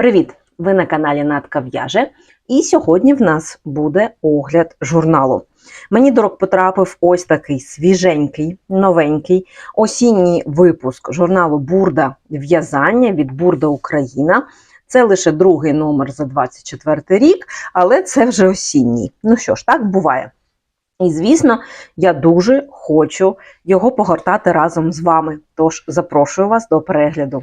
Привіт! Ви на каналі Натка В'яже. І сьогодні в нас буде огляд журналу. Мені до рук потрапив ось такий свіженький, новенький осінній випуск журналу Бурда В'язання від Бурда Україна. Це лише другий номер за 24 рік, але це вже осінній. Ну що ж, так буває. І, звісно, я дуже хочу його погортати разом з вами. Тож запрошую вас до перегляду.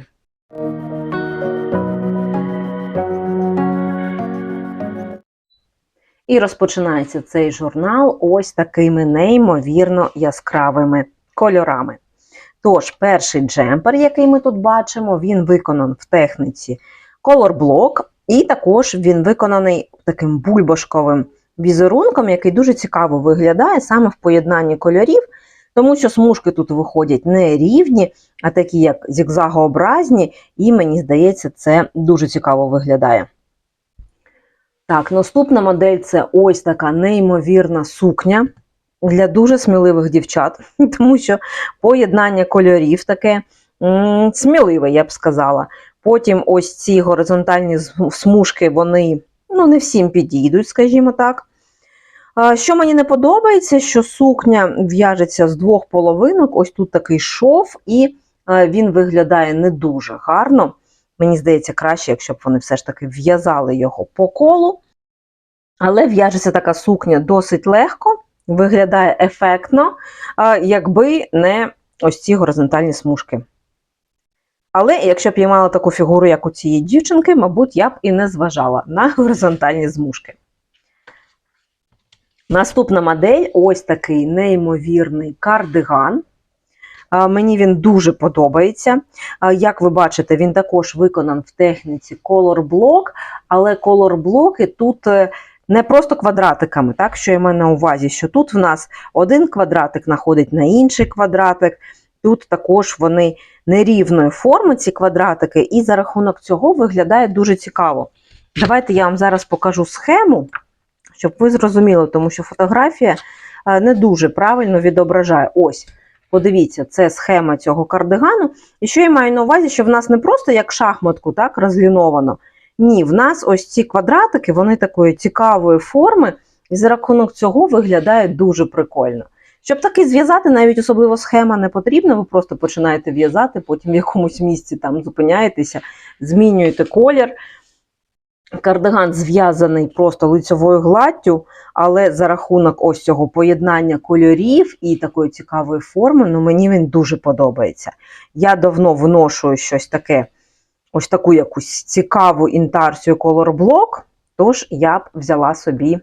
І розпочинається цей журнал ось такими неймовірно яскравими кольорами. Тож, перший джемпер, який ми тут бачимо, він виконаний в техніці Block, і також він виконаний таким бульбашковим візерунком, який дуже цікаво виглядає саме в поєднанні кольорів, тому що смужки тут виходять не рівні, а такі як зігзагообразні, і мені здається, це дуже цікаво виглядає. Так, наступна модель це ось така неймовірна сукня для дуже сміливих дівчат, тому що поєднання кольорів таке сміливе, я б сказала. Потім ось ці горизонтальні смужки, вони ну, не всім підійдуть, скажімо так. Що мені не подобається, що сукня в'яжеться з двох половинок, ось тут такий шов, і він виглядає не дуже гарно. Мені здається, краще, якщо б вони все ж таки в'язали його по колу. Але в'яжеться така сукня досить легко, виглядає ефектно, якби не ось ці горизонтальні смужки. Але якщо б я мала таку фігуру, як у цієї дівчинки, мабуть, я б і не зважала на горизонтальні змушки. Наступна модель ось такий неймовірний кардиган. Мені він дуже подобається. Як ви бачите, він також виконан в техніці Block, але Block тут е, не просто квадратиками, так, що я маю на увазі, що тут в нас один квадратик находить на інший квадратик. Тут також вони нерівної форми, ці квадратики, і за рахунок цього виглядає дуже цікаво. Давайте я вам зараз покажу схему, щоб ви зрозуміли, тому що фотографія не дуже правильно відображає. Ось, подивіться, це схема цього кардигану. І що я маю на увазі, що в нас не просто як шахматку так, розліновано. Ні, в нас ось ці квадратики, вони такої цікавої форми, і за рахунок цього виглядає дуже прикольно. Щоб таки зв'язати, навіть особливо схема не потрібна, ви просто починаєте в'язати, потім в якомусь місці там зупиняєтеся, змінюєте колір. Кардиган зв'язаний просто лицьовою гладдю, але за рахунок ось цього поєднання кольорів і такої цікавої форми, ну мені він дуже подобається. Я давно виношую щось таке, ось таку якусь цікаву інтарсію Block, тож я б взяла собі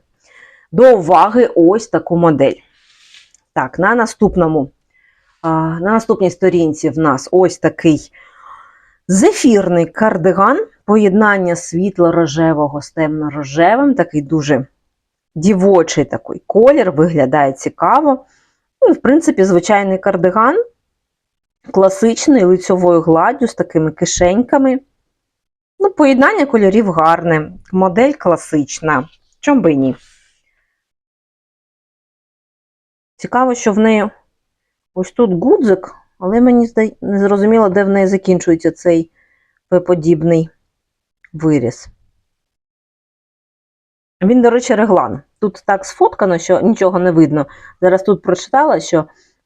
до уваги ось таку модель. Так, на наступному, на наступній сторінці в нас ось такий зефірний кардиган, поєднання світло-рожевого з темно-рожевим, такий дуже дівочий такий колір, виглядає цікаво. Ну, В принципі, звичайний кардиган, класичний, лицьовою гладдю, з такими кишеньками. Ну, Поєднання кольорів гарне, модель класична. Чом би ні? Цікаво, що в неї ось тут гудзик, але мені не зрозуміло, де в неї закінчується цей П-подібний виріз. Він, до речі, реглан. Тут так сфоткано, що нічого не видно. Зараз тут прочитала, що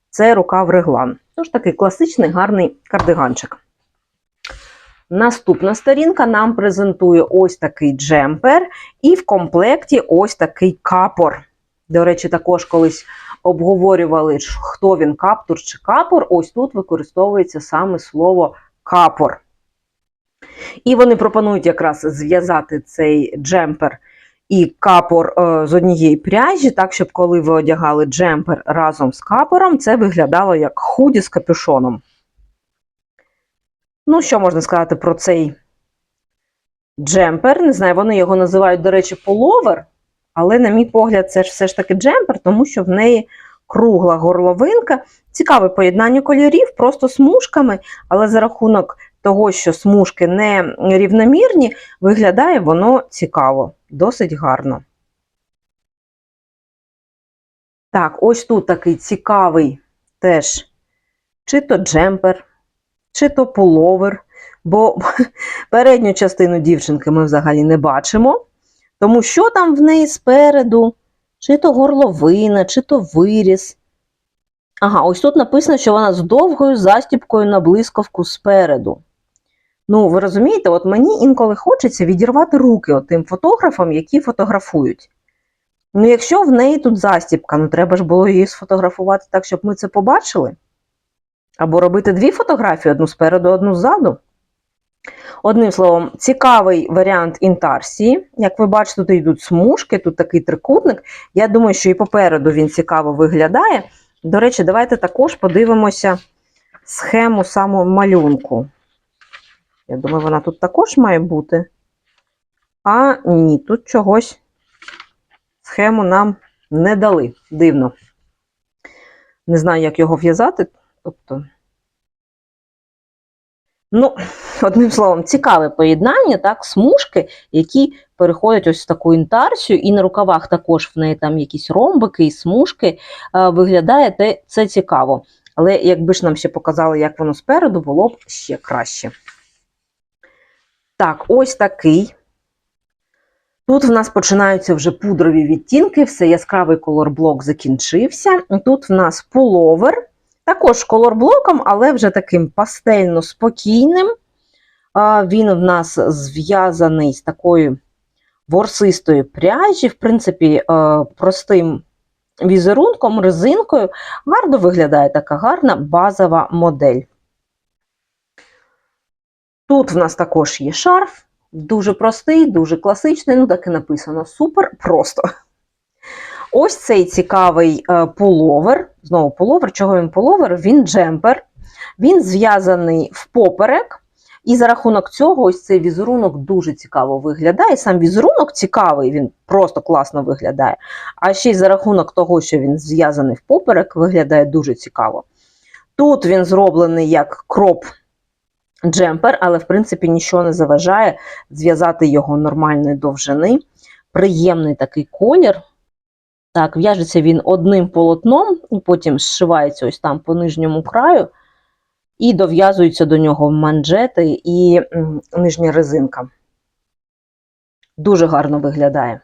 це рукав реглан. Тож такий класичний гарний кардиганчик. Наступна сторінка нам презентує ось такий джемпер, і в комплекті ось такий капор. До речі, також колись обговорювали, хто він каптур чи капор. Ось тут використовується саме слово капор. І вони пропонують якраз зв'язати цей джемпер і капор е, з однієї пряжі, так, щоб коли ви одягали джемпер разом з капором, це виглядало як худі з капюшоном. Ну, що можна сказати про цей джемпер? Не знаю, вони його називають, до речі, половер. Але, на мій погляд, це ж все ж таки джемпер, тому що в неї кругла горловинка. Цікаве поєднання кольорів, просто смужками, але за рахунок того, що смужки не рівномірні, виглядає воно цікаво, досить гарно. Так, ось тут такий цікавий теж чи то джемпер, чи то пуловер. бо передню частину дівчинки ми взагалі не бачимо. Тому що там в неї спереду? Чи то горловина, чи то виріс. Ага, ось тут написано, що вона з довгою застіпкою на блискавку спереду. Ну, ви розумієте, от мені інколи хочеться відірвати руки от тим фотографам, які фотографують. Ну, якщо в неї тут застіпка, ну треба ж було її сфотографувати так, щоб ми це побачили. Або робити дві фотографії: одну спереду, одну ззаду. Одним словом, цікавий варіант інтарсії. Як ви бачите, тут йдуть смужки, тут такий трикутник. Я думаю, що і попереду він цікаво виглядає. До речі, давайте також подивимося схему самого малюнку. Я думаю, вона тут також має бути. А ні, тут чогось схему нам не дали. Дивно. Не знаю, як його в'язати. Тобто. Ну, одним словом, цікаве поєднання, так, смужки, які переходять ось в таку інтарсію, і на рукавах також в неї там якісь ромбики і смужки. Е, виглядає те, це цікаво. Але якби ж нам ще показали, як воно спереду, було б ще краще. Так, ось такий. Тут в нас починаються вже пудрові відтінки, все яскравий колорблок закінчився. Тут в нас пуловер. Також колорблоком, але вже таким пастельно спокійним. Він в нас зв'язаний з такою ворсистої пряжі, в принципі, простим візерунком, резинкою. Гарно виглядає така гарна базова модель. Тут в нас також є шарф, дуже простий, дуже класичний, ну так і написано супер просто. Ось цей цікавий е, пуловер. Знову пуловер. Чого він пуловер? Він джемпер. Він зв'язаний в поперек. І за рахунок цього, ось цей візерунок дуже цікаво виглядає. Сам візерунок цікавий, він просто класно виглядає. А ще й за рахунок того, що він зв'язаний в поперек, виглядає дуже цікаво. Тут він зроблений як кроп джемпер, але, в принципі, нічого не заважає зв'язати його нормальної довжини. Приємний такий колір. Так, в'яжеться він одним полотном, і потім зшивається ось там по нижньому краю, і дов'язуються до нього манжети і нижня резинка. Дуже гарно виглядає.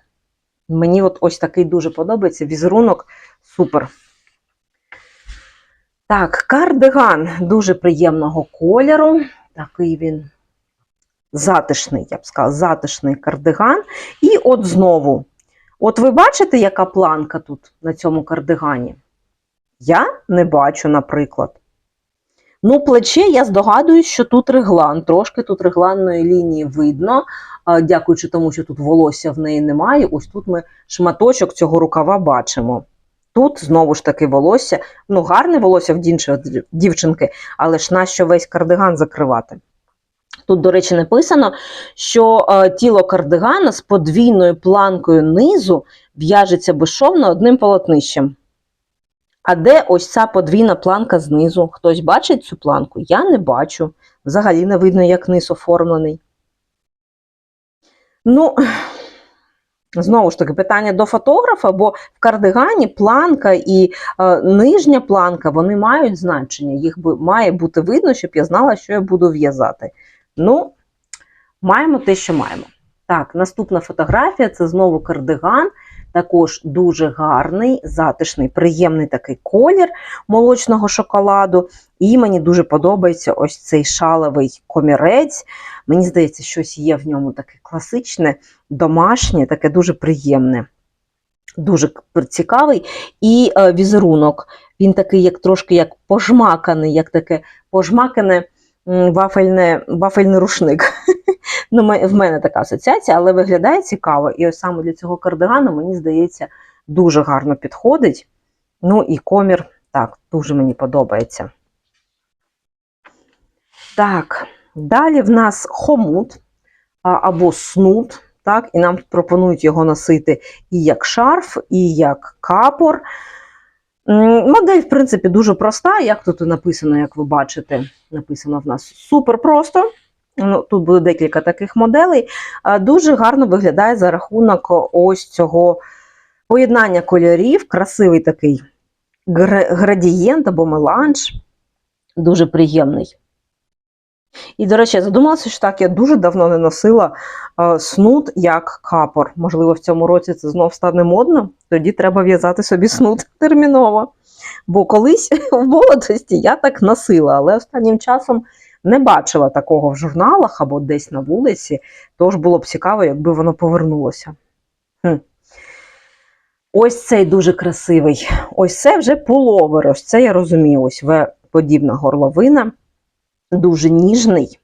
Мені от ось такий дуже подобається. Візерунок супер. Так, кардиган дуже приємного кольору. Такий він затишний, я б сказала, затишний кардиган. І от знову. От ви бачите, яка планка тут на цьому кардигані? Я не бачу, наприклад. Ну, плече, я здогадуюсь, що тут реглан. Трошки тут регланної лінії видно, дякуючи тому, що тут волосся в неї немає. Ось тут ми шматочок цього рукава бачимо. Тут знову ж таки волосся, ну, гарне волосся в дівчинки, але ж нащо весь кардиган закривати? Тут, до речі, написано, що е, тіло кардигана з подвійною планкою низу в'яжеться безшовно одним полотнищем. А де ось ця подвійна планка знизу? Хтось бачить цю планку? Я не бачу. Взагалі не видно, як низ оформлений. Ну, знову ж таки, питання до фотографа, бо в кардигані планка і е, нижня планка вони мають значення. Їх має бути видно, щоб я знала, що я буду в'язати. Ну, маємо те, що маємо. Так, наступна фотографія це знову кардиган. Також дуже гарний, затишний, приємний такий колір молочного шоколаду. І мені дуже подобається ось цей шаловий комірець. Мені здається, щось є в ньому таке класичне, домашнє, таке дуже приємне. Дуже цікавий. І е, візерунок. Він такий, як трошки як пожмаканий, як таке пожмакане вафельне, вафельний рушник. ну, В мене така асоціація, але виглядає цікаво. І ось саме для цього кардигану, мені здається, дуже гарно підходить. Ну і комір, так, дуже мені подобається. Так, далі в нас хомут або снуд. Так, І нам пропонують його носити і як шарф, і як капор. Модель, в принципі, дуже проста. Як тут написано, як ви бачите, написано в нас супер просто. Ну, Тут буде декілька таких моделей. Дуже гарно виглядає за рахунок ось цього поєднання кольорів, красивий такий градієнт або меланж. Дуже приємний. І, до речі, я задумалася, що так, я дуже давно не носила е, снуд як капор. Можливо, в цьому році це знов стане модно, тоді треба в'язати собі снуд терміново. Бо колись в молодості я так носила, але останнім часом не бачила такого в журналах або десь на вулиці, тож було б цікаво, якби воно повернулося. Хм. Ось цей дуже красивий. Ось це вже пуловер. Ось це я розумію. Ось В-подібна горловина, дуже ніжний,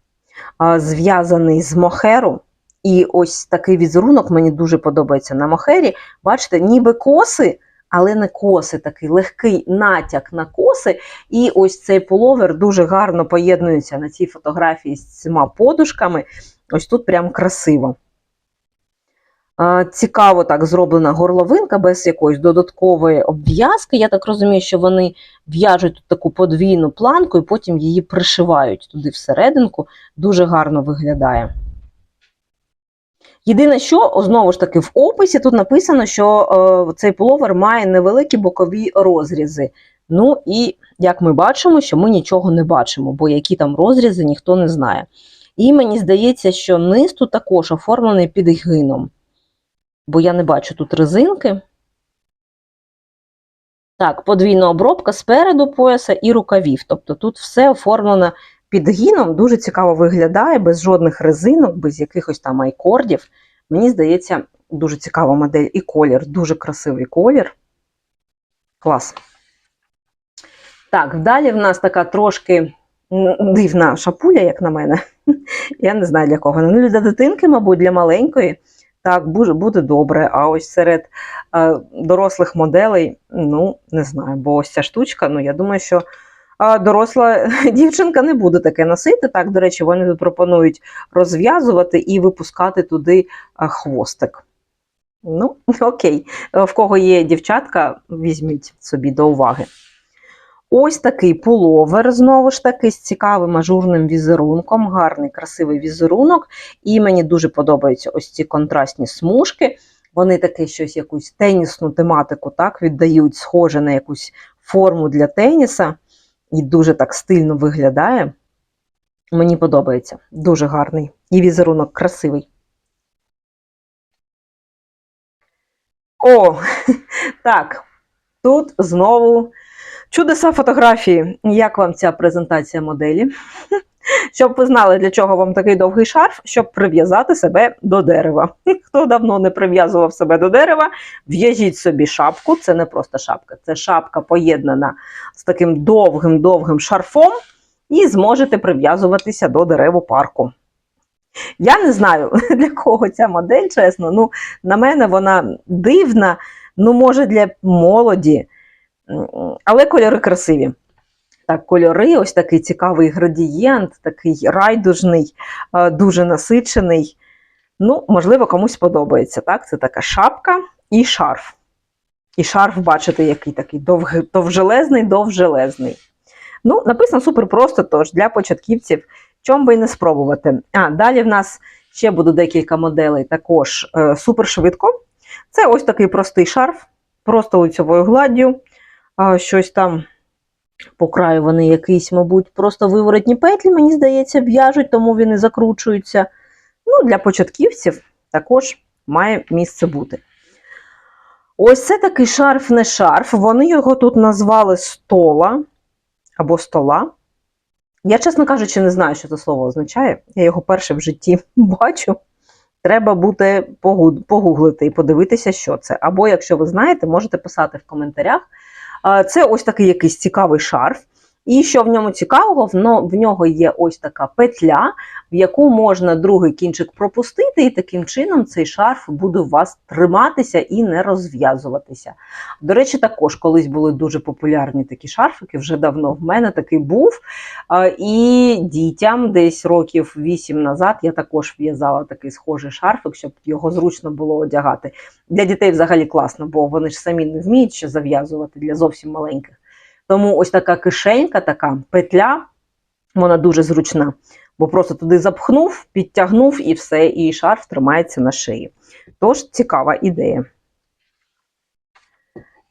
зв'язаний з мохеру. І ось такий візерунок мені дуже подобається на мохері. Бачите, ніби коси, але не коси, такий легкий натяк на коси. І ось цей пуловер дуже гарно поєднується на цій фотографії з цими подушками. Ось тут прям красиво. Цікаво так зроблена горловинка без якоїсь додаткової обв'язки. Я так розумію, що вони в'яжуть таку подвійну планку і потім її пришивають туди всерединку. Дуже гарно виглядає. Єдине, що знову ж таки в описі тут написано, що е, цей пуловер має невеликі бокові розрізи. Ну і як ми бачимо, що ми нічого не бачимо, бо які там розрізи ніхто не знає. І мені здається, що низ тут також оформлений підгином, бо я не бачу тут резинки. Так, подвійна обробка спереду пояса і рукавів. Тобто тут все оформлено підгином, дуже цікаво виглядає, без жодних резинок, без якихось там айкордів. Мені здається, дуже цікава модель і колір, дуже красивий колір. Клас. Так, далі в нас така трошки дивна шапуля, як на мене. Я не знаю для кого. Ну, для дитинки, мабуть, для маленької. Так, буде, добре. А ось серед е, дорослих моделей, ну, не знаю, бо ось ця штучка, ну, я думаю, що доросла дівчинка не буде таке носити. Так, до речі, вони тут пропонують розв'язувати і випускати туди е, хвостик. Ну, окей, Е, в кого є дівчатка, візьміть собі до уваги. Ось такий пуловер, знову ж таки, з цікавим ажурним візерунком, гарний, красивий візерунок. І мені дуже подобаються ось ці контрастні смужки. Вони таке щось, якусь тенісну тематику так, віддають, схоже на якусь форму для теніса. І дуже так стильно виглядає. Мені подобається. Дуже гарний. І візерунок красивий. О, так. Тут знову чудеса фотографії. Як вам ця презентація моделі? Щоб ви знали, для чого вам такий довгий шарф, щоб прив'язати себе до дерева. Хто давно не прив'язував себе до дерева, в'яжіть собі шапку. Це не просто шапка, це шапка поєднана з таким довгим-довгим шарфом, і зможете прив'язуватися до дереву парку. Я не знаю, для кого ця модель, чесно. Ну, на мене вона дивна, ну, може, для молоді, але кольори красиві. Так, кольори, ось такий цікавий градієнт, такий райдужний, е, дуже насичений. Ну, можливо, комусь подобається. Так? Це така шапка і шарф. І шарф, бачите, який такий довг, довжелезний, довжелезний. Ну, написано супер просто, тож для початківців, чом би і не спробувати. А, далі в нас ще буде декілька моделей, також е, супер. Це ось такий простий шарф, просто лицьовою гладдю. А, щось там по краю вони якісь, мабуть, просто виворотні петлі, мені здається, в'яжуть, тому він і закручується. Ну, для початківців також має місце бути. Ось це такий шарф, не шарф. Вони його тут назвали стола або стола. Я, чесно кажучи, не знаю, що це слово означає. Я його перше в житті бачу. Треба буде погуглити і подивитися, що це. Або, якщо ви знаєте, можете писати в коментарях. Це ось такий якийсь цікавий шарф. І що в ньому цікавого, в нього є ось така петля, в яку можна другий кінчик пропустити, і таким чином цей шарф буде у вас триматися і не розв'язуватися. До речі, також колись були дуже популярні такі шарфики, вже давно в мене такий був. І дітям десь років 8 назад я також в'язала такий схожий шарфик, щоб його зручно було одягати. Для дітей взагалі класно, бо вони ж самі не вміють ще зав'язувати для зовсім маленьких. Тому ось така кишенька, така петля, вона дуже зручна. Бо просто туди запхнув, підтягнув і все, і шарф тримається на шиї. Тож цікава ідея.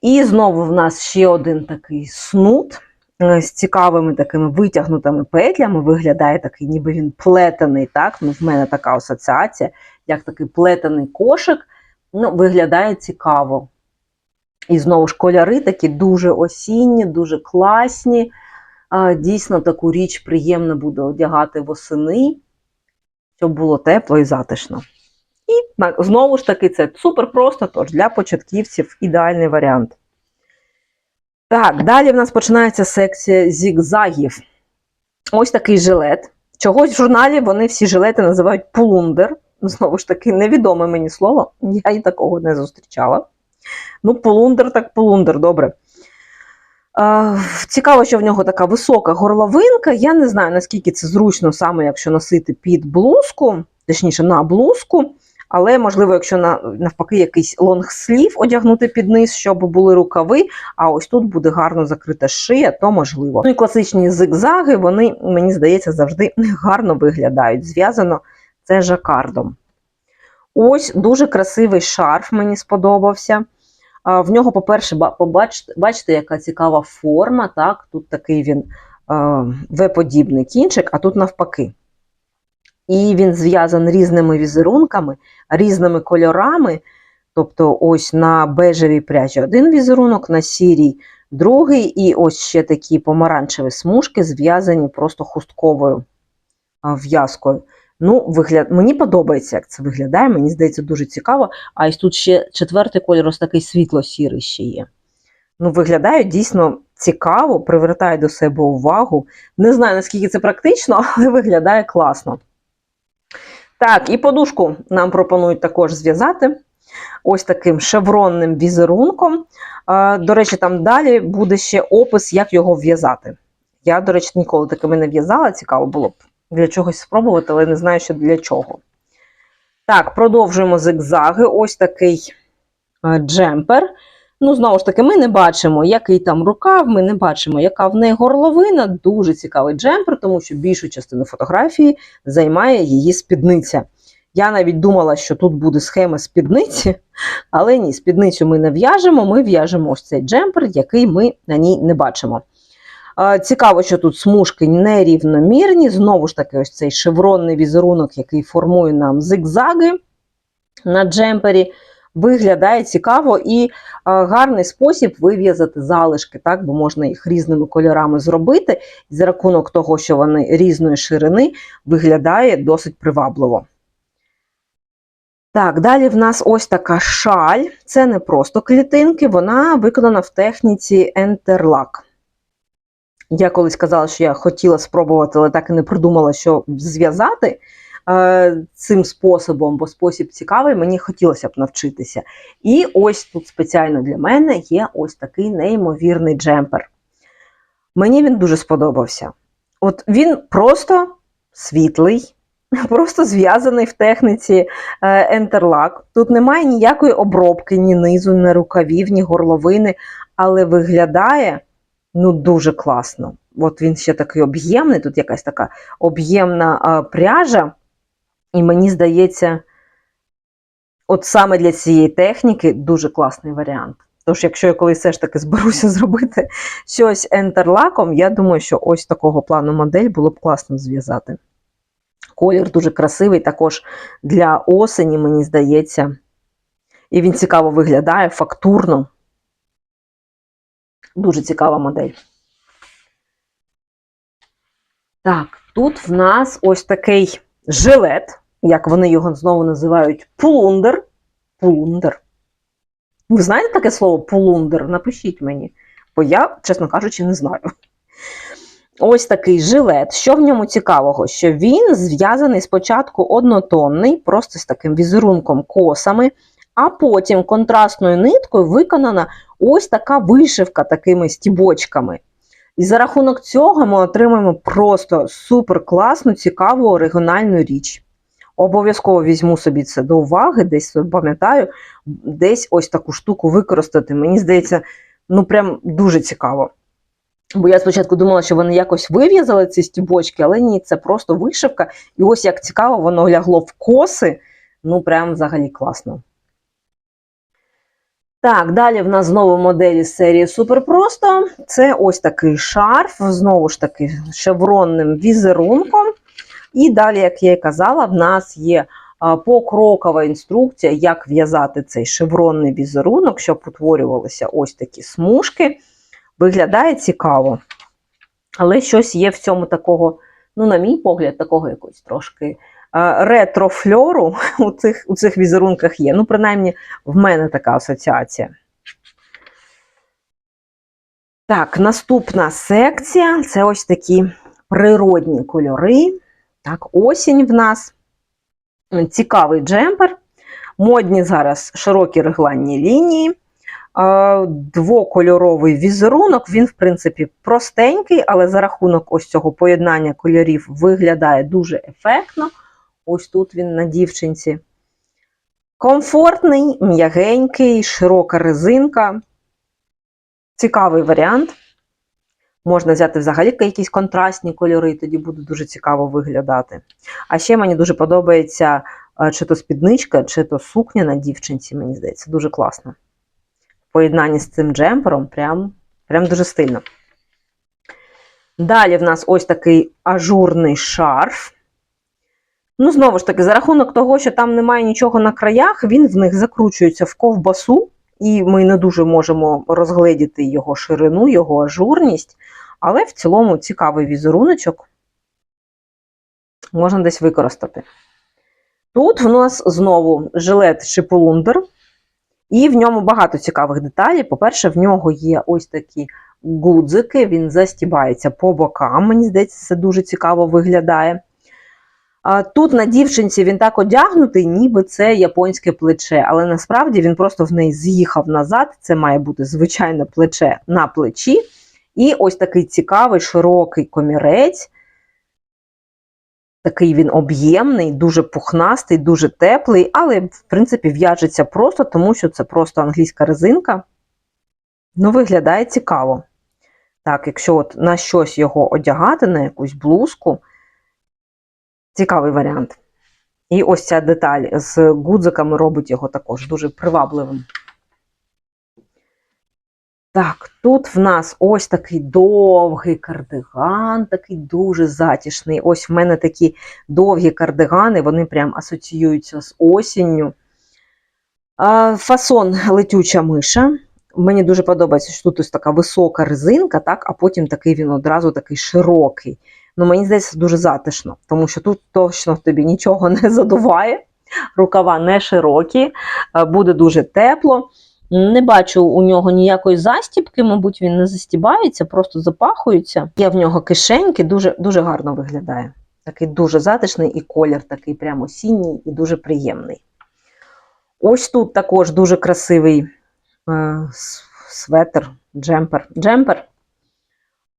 І знову в нас ще один такий снуд. е, з цікавими такими витягнутими петлями. Виглядає такий, ніби він плетений. Так? Ну, в мене така асоціація, як такий плетений кошик. Ну, Виглядає цікаво. І знову ж кольори такі дуже осінні, дуже класні. Дійсно, таку річ приємно буде одягати восени, щоб було тепло і затишно. І знову ж таки, це супер просто, тож для початківців ідеальний варіант. Так, далі в нас починається секція зігзагів. Ось такий жилет. Чогось в журналі вони всі жилети називають пулундер. Знову ж таки, невідоме мені слово, я і такого не зустрічала. Ну, полундер так полундер, добре. Цікаво, що в нього така висока горловинка. Я не знаю, наскільки це зручно, саме якщо носити під блузку, точніше, на блузку. Але, можливо, якщо на, навпаки якийсь лонгслів одягнути під низ, щоб були рукави, а ось тут буде гарно закрита шия, то можливо. Ну і класичні зигзаги, вони, мені здається, завжди гарно виглядають. Зв'язано це жакардом. Ось дуже красивий шарф мені сподобався. В нього, по-перше, бачите, яка цікава форма. Так? Тут такий він В-подібний кінчик, а тут навпаки. І він зв'язаний різними візерунками, різними кольорами. Тобто, ось на бежевій пряжі один візерунок, на сірій другий, і ось ще такі помаранчеві смужки зв'язані просто хустковою в'язкою. Ну, вигляд... Мені подобається, як це виглядає, мені здається, дуже цікаво. А ось тут ще четвертий кольор, ось такий світло-сірий ще є. Ну, виглядає дійсно цікаво, привертає до себе увагу. Не знаю, наскільки це практично, але виглядає класно. Так, і подушку нам пропонують також зв'язати ось таким шевронним візерунком. До речі, там далі буде ще опис, як його в'язати. Я, до речі, ніколи такими не в'язала, цікаво було б для чогось спробувати, але не знаю, що для чого. Так, продовжуємо зигзаги. Ось такий е, джемпер. Ну, знову ж таки, ми не бачимо, який там рукав, ми не бачимо, яка в неї горловина. Дуже цікавий джемпер, тому що більшу частину фотографії займає її спідниця. Я навіть думала, що тут буде схема спідниці, але ні, спідницю ми не в'яжемо, ми в'яжемо ось цей джемпер, який ми на ній не бачимо. Цікаво, що тут смужки нерівномірні. Знову ж таки, ось цей шевронний візерунок, який формує нам зигзаги на джемпері. Виглядає цікаво і гарний спосіб вив'язати залишки, так, бо можна їх різними кольорами зробити. І за рахунок того, що вони різної ширини, виглядає досить привабливо. Так, далі в нас ось така шаль. Це не просто клітинки, вона виконана в техніці Enterlock. Я колись казала, що я хотіла спробувати, але так і не придумала, що зв'язати е, цим способом, бо спосіб цікавий, мені хотілося б навчитися. І ось тут спеціально для мене є ось такий неймовірний джемпер. Мені він дуже сподобався. От він просто світлий, просто зв'язаний в техніці е, Enterlock. Тут немає ніякої обробки, ні низу, ні рукавів, ні горловини, але виглядає ну дуже класно. От він ще такий об'ємний, тут якась така об'ємна пряжа, і мені здається, от саме для цієї техніки дуже класний варіант. Тож, якщо я колись все ж таки зберуся зробити щось ентерлаком, я думаю, що ось такого плану модель було б класно зв'язати. Колір дуже красивий, також для осені, мені здається. І він цікаво виглядає, фактурно. Дуже цікава модель. Так, тут в нас ось такий жилет, як вони його знову називають, пулундер. Пулундер. Ви знаєте таке слово пулундер? Напишіть мені, бо я, чесно кажучи, не знаю. Ось такий жилет. Що в ньому цікавого? Що він зв'язаний спочатку однотонний, просто з таким візерунком косами, а потім контрастною ниткою виконана ось така вишивка такими стібочками. І за рахунок цього ми отримаємо просто супер класну, цікаву оригінальну річ. Обов'язково візьму собі це до уваги, десь пам'ятаю, десь ось таку штуку використати. Мені здається, ну прям дуже цікаво. Бо я спочатку думала, що вони якось вив'язали ці стібочки, але ні, це просто вишивка. І ось як цікаво, воно лягло в коси. Ну, прям взагалі класно. Так, далі в нас знову моделі серії Супер Просто. Це ось такий шарф, знову ж таки, шевронним візерунком. І далі, як я і казала, в нас є покрокова інструкція, як в'язати цей шевронний візерунок, щоб утворювалися ось такі смужки. Виглядає цікаво. Але щось є в цьому такого, ну, на мій погляд, такого якогось трошки ретро-фльору у цих, у цих візерунках є. Ну, принаймні, в мене така асоціація. Так, наступна секція це ось такі природні кольори. Так, осінь в нас. Цікавий джемпер. Модні зараз широкі регланні лінії. Двокольоровий візерунок. Він, в принципі, простенький, але за рахунок ось цього поєднання кольорів виглядає дуже ефектно. Ось тут він на дівчинці. Комфортний, м'ягенький, широка резинка. Цікавий варіант. Можна взяти взагалі якісь контрастні кольори, тоді буде дуже цікаво виглядати. А ще мені дуже подобається е, чи то спідничка, чи то сукня на дівчинці, мені здається, дуже класно. В поєднанні з цим джемпером прям, прям дуже стильно. Далі в нас ось такий ажурний шарф. Ну, знову ж таки, за рахунок того, що там немає нічого на краях, він в них закручується в ковбасу, і ми не дуже можемо розгледіти його ширину, його ажурність. Але в цілому цікавий візеруночок можна десь використати. Тут в нас знову жилет Шиполундер, і в ньому багато цікавих деталей. По-перше, в нього є ось такі гудзики, він застібається по бокам. Мені здається, це дуже цікаво виглядає. Тут на дівчинці він так одягнутий, ніби це японське плече, але насправді він просто в неї з'їхав назад. Це має бути звичайне плече на плечі. І ось такий цікавий широкий комірець. Такий він об'ємний, дуже пухнастий, дуже теплий, але, в принципі, в'яжеться просто, тому що це просто англійська резинка. Ну, виглядає цікаво. Так, якщо от на щось його одягати, на якусь блузку, цікавий варіант. І ось ця деталь з гудзиками робить його також дуже привабливим. Так, тут в нас ось такий довгий кардиган, такий дуже затішний. Ось в мене такі довгі кардигани, вони прям асоціюються з осінню. Фасон летюча миша. Мені дуже подобається, що тут ось така висока резинка, так, а потім такий він одразу такий широкий. Ну, Мені здається, дуже затишно, тому що тут точно тобі нічого не задуває, рукава не широкі, буде дуже тепло. Не бачу у нього ніякої застібки, мабуть, він не застібається, просто запахується. Є в нього кишеньки, дуже дуже гарно виглядає. Такий дуже затишний і колір такий прямо осінній і дуже приємний. Ось тут також дуже красивий е, светр, джемпер. джемпер.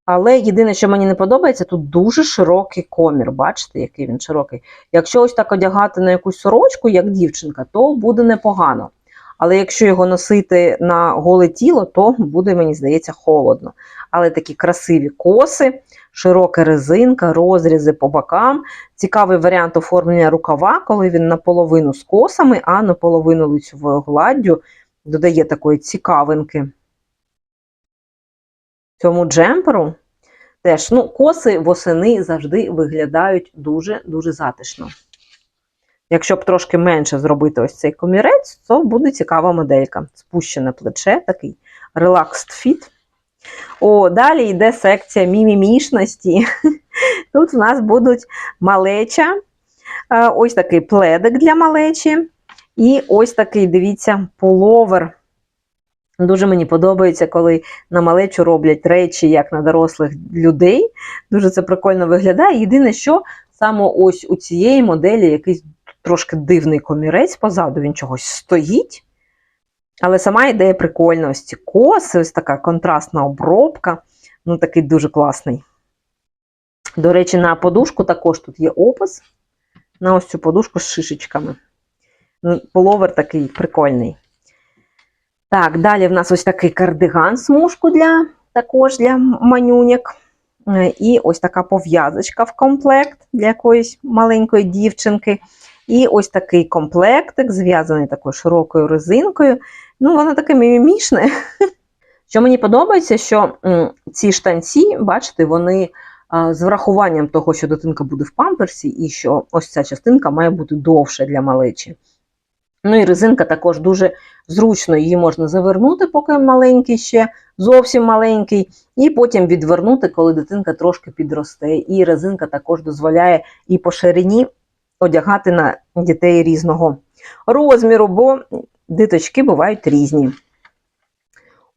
Але єдине, що мені не подобається, тут дуже широкий комір. Бачите, який він широкий. Якщо ось так одягати на якусь сорочку, як дівчинка, то буде непогано. Але якщо його носити на голе тіло, то буде, мені здається, холодно. Але такі красиві коси, широка резинка, розрізи по бокам. Цікавий варіант оформлення рукава, коли він наполовину з косами, а наполовину лицьовою гладдю додає такої цікавинки. Цьому джемперу теж ну, коси восени завжди виглядають дуже-дуже затишно. Якщо б трошки менше зробити ось цей комірець, то буде цікава моделька. Спущене плече, такий relaxed fit. О, далі йде секція мімімішності. Тут в нас будуть малеча, ось такий пледик для малечі. І ось такий, дивіться, половер. Дуже мені подобається, коли на малечу роблять речі, як на дорослих людей. Дуже це прикольно виглядає. Єдине, що саме ось у цієї моделі якийсь трошки дивний комірець позаду, він чогось стоїть. Але сама ідея прикольна. Ось ці коси, ось така контрастна обробка. Ну, такий дуже класний. До речі, на подушку також тут є опис. На ось цю подушку з шишечками. Половер такий прикольний. Так, далі в нас ось такий кардиган смужку для також для манюнек. І ось така пов'язочка в комплект для якоїсь маленької дівчинки. І ось такий комплектик, зв'язаний такою широкою резинкою. Ну, воно таке мімімішне. Що мені подобається, що ці штанці, бачите, вони з врахуванням того, що дитинка буде в памперсі, і що ось ця частинка має бути довше для малечі. Ну і резинка також дуже зручно, її можна завернути, поки маленький ще, зовсім маленький, і потім відвернути, коли дитинка трошки підросте. І резинка також дозволяє і по ширині одягати на дітей різного розміру, бо диточки бувають різні.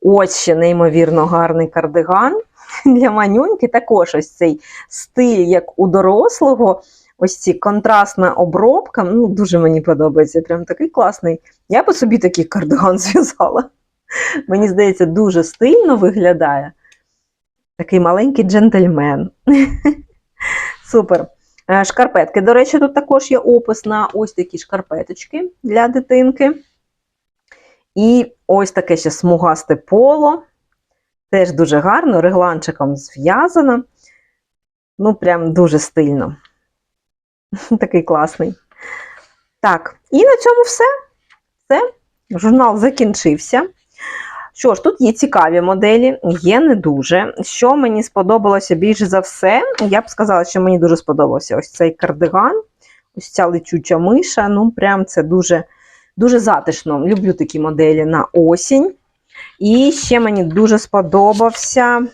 Ось ще неймовірно гарний кардиган для манюньки. Також ось цей стиль, як у дорослого. Ось ці контрастна обробка. Ну, дуже мені подобається. Прям такий класний. Я би собі такий кардиган зв'язала. Мені здається, дуже стильно виглядає. Такий маленький джентльмен. Супер. Е, Шкарпетки. До речі, тут також є опис на ось такі шкарпеточки для дитинки. І ось таке ще смугасте поло. Теж дуже гарно, регланчиком зв'язано. Ну, прям дуже стильно. Такий класний. Так, і на цьому все. Все. Журнал закінчився. Що ж, тут є цікаві моделі, є не дуже. Що мені сподобалося більше за все, я б сказала, що мені дуже сподобався ось цей кардиган, ось ця летюча миша. Ну, прям це дуже, дуже затишно. Люблю такі моделі на осінь. І ще мені дуже сподобався.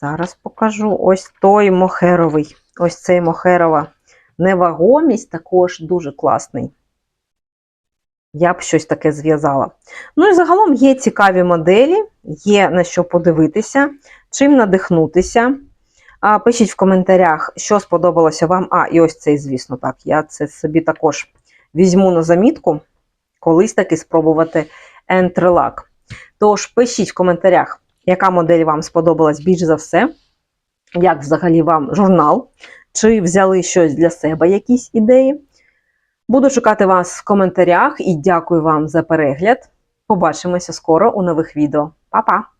Зараз покажу ось той мохеровий. Ось цей мохерова невагомість також дуже класний. Я б щось таке зв'язала. Ну і загалом є цікаві моделі, є на що подивитися, чим надихнутися. Пишіть в коментарях, що сподобалося вам. А, і ось цей, звісно, так. Я це собі також візьму на замітку, колись таки спробувати ентрелак. Тож пишіть в коментарях, яка модель вам сподобалась більш за все, як взагалі вам журнал, чи взяли щось для себе, якісь ідеї. Буду шукати вас в коментарях і дякую вам за перегляд. Побачимося скоро у нових відео. Па-па!